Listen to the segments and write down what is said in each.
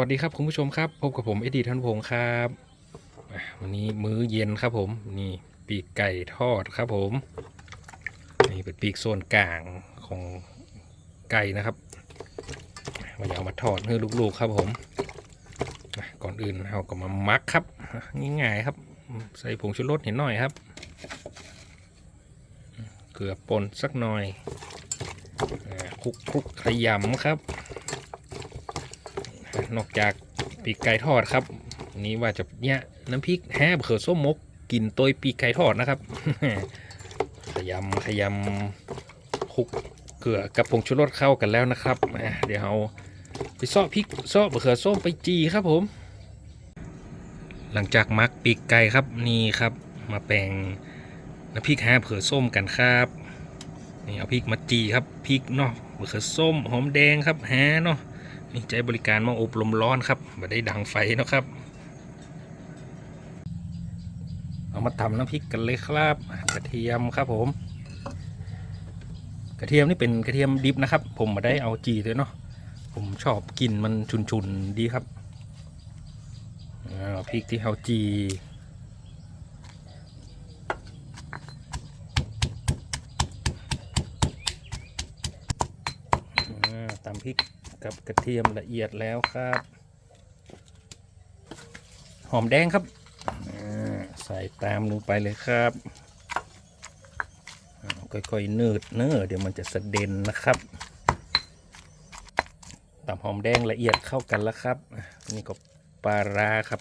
วัสดีครับคุณผู้ชมครับพบกับผมเอดีท่านพงศ์ครับวันนี้มื้อเย็นครับผมนี่ปีกไก่ทอดครับผมนี่เป็นปีกโซนกลางของไก่นะครับวันนี้เอามาทอดให้ลูกๆครับผมก่อนอื่นเราก็มามักครับง่ายๆครับ ใส่ผงชูรสเห็นหน่อยครับเกลือป่นสักหน่อยคลุกคลุกๆขยำครับ นอกจากปีกไก่ทอดครับนี้ว่าจะเนี่ยน้ำพริกแฮ่บเขือส้มมกกินตัวปีกไก่ทอดนะครับ ขยำขยำคลุกเกลือกับผงชูรสเข้ากันแล้วนะครับเดี๋ยวเราไปซอพริกซอกมะเขือส้มไปจีครับผม หลังจากมักปีกไก่ครับนี่ครับ มาแปลงน้ำพริกแฮ่บเขือส้มกันครับนี่เอาพริกมาจีครับพริกเนาะเขือส้มหอมแดงครับแฮ่เนาะ นี่ใจบริการมาอบลมร้อนครับม่ได้ดังไฟนะครับ เอามาทำน้ำพริกกันเลยครับ กระเทียมครับผม กระเทียมนี่เป็นกระเทียมดิบนะครับ ผมมาได้เอาจีเลยเนาะผมชอบกินมันชุนๆดีครับพริกที่เอาจีอ่าตำพริก กับกระเทียมละเอียดแล้วครับ หอมแดงครับใส่ตามลงไปเลยครับอ่าค่อยๆเนืดเนื้อเดี๋ยวมันจะสะเด็นนะครับตำหอมแดงละเอียดเข้ากันแล้วครับ นี่ก็ปลาร้าครับ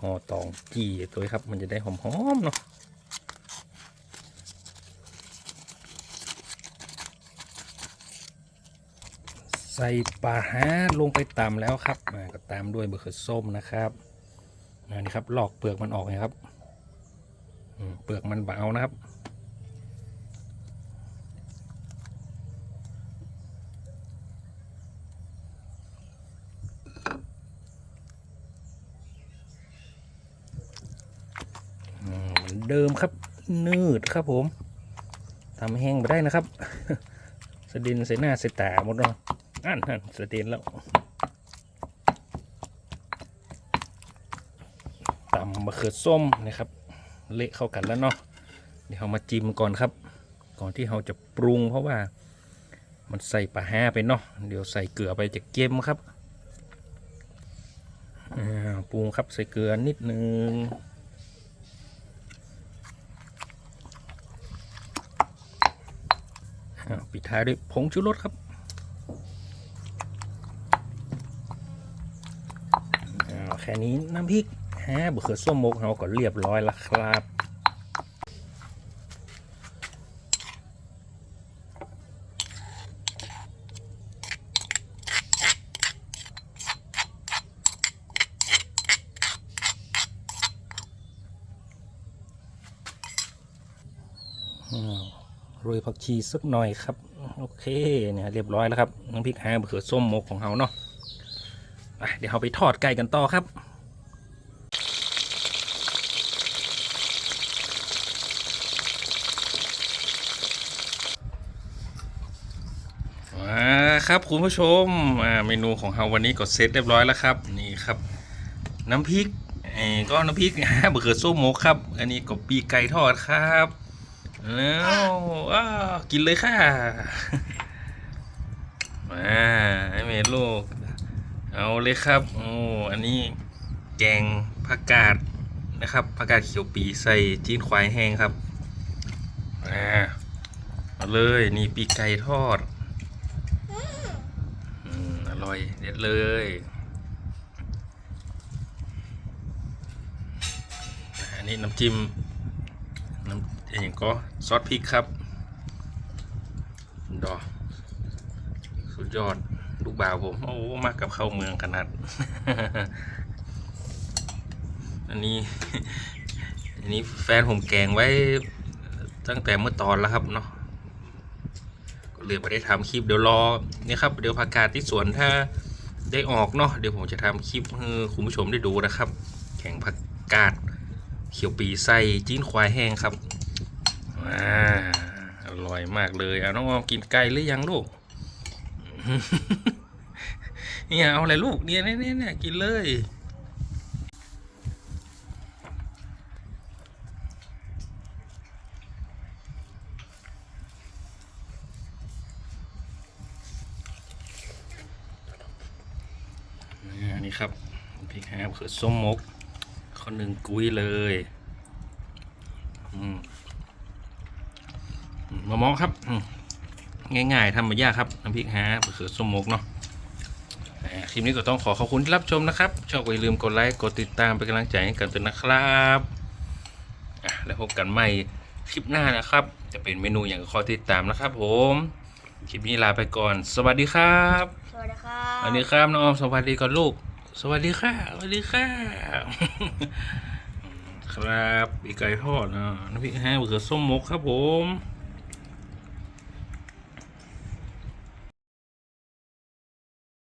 ห่อตองจีตัวครับ มันจะได้หอมๆเนาะ ใส่ปลาฮาลงไปตามแล้วครับอ่าก็ตามด้วยมะเขือส้มนะครับนี่ครับลอกเปลือกมันออกนะครับเปลือกมันเบานะครับเดิมครับนืดครับผมทำแห้งไปได้นะครับสะดินใส่หน้าใส่ตาหมดเนาะ อันนั่นสะดินแล้วตำมะเขือส้มนะครับ เละเข้ากันแล้วเนาะเดี๋ยวเรามาจิ้มก่อนครับ ก่อนที่เราจะปรุงเพราะว่ามันใส่ปลาแห้ไปเนาะเดี๋ยวใส่เกลือไปจะเก็มครับอ่าปรุงครับใส่เกลือนิดนึงอ่าปิดท้ายด้วยผงชูรสครับอ่า แค่นี้น้ำพริกฮะบะเขือส้มมกเราก็เรียบร้อยแล้วครับอืมโรยผักชีสักหน่อยครับ โอเคเนี่ยเรียบร้อยแล้วครับน้ำพริกฮะบะเขือส้มมกของเราเนาะ เดี๋ยวเราไปทอดไก่กันต่อครับครับคุณผู้ชมเมนูของเราวันนี้ก็เสร็จเรียบร้อยแล้วครับ นี่ครับ น้ำพริกเอ่อก็น้ำพริกฮะบะเขือส้มมกครับ อันนี้ก็ปีไก่ทอดครับแล้วกินเลยค่ะมาให้เมลูก เอาเลยครับโอ้อันนี้แกงผักกาดนะครับผักกาดเขียวปีใส่จีนควายแห้งครับอ่าเอาเลยนี่ปีกไก่ทอดอืมอร่อยเด็ดเลยอันนี้น้ำจิ้มน้ำอย่างก็ซอสพริกครับดอสุดยอด ลูกบ่าวผม โอ้มากกับเข้าเมืองขนาด อันนี้ อันนี้แฟนผมแกงไว้ตั้งแต่เมื่อตอนแล้วครับเนาะก็เลยไม่ได้ทำคลิปเดี๋ยวรอเนี่ยครับ เดี๋ยวผักกาดที่สวนถ้าได้ออกเนาะเดี๋ยวผมจะทำคลิปให้คุณผู้ชมได้ดูนะครับ แข่งผักกาดเขียวปีไส้จีนควายแห้งครับอ่าอร่อยมากเลยเอาน้องออมกินไก่หรือยังลูก เนี่ยเอาอะไรลูกเนี่ยเนี่ยเนี่ยกินเลยนี่ครับพริกแห้งคือส้มมกข้อหนึ่งกุ้ยเลยอืมมามองครับ ง่ายๆทำไม่ยากครับน้ำพริกแห้งคือส้มมกเนาะอ่าคลิปนี้ก็ต้องขอขอบคุณที่รับชมนะครับ ชอบก็อย่าลืมกดไลค์กดติดตามเป็นกำลังใจให้กันด้วยนะครับอะแล้วพบกันใหม่คลิปหน้านะครับ จะเป็นเมนูอย่างคอยติดตามนะครับ ผม คลิปนี้ลาไปก่อน สวัสดีครับ สวัสดีครับสวัสดีครับน้องออมสวัสดีก่อนลูก สวัสดีค่ะสวัสดีค่ะครับอีกไก่ทอดอะน้ำพริกแห้งมะเขือส้มมกครับผม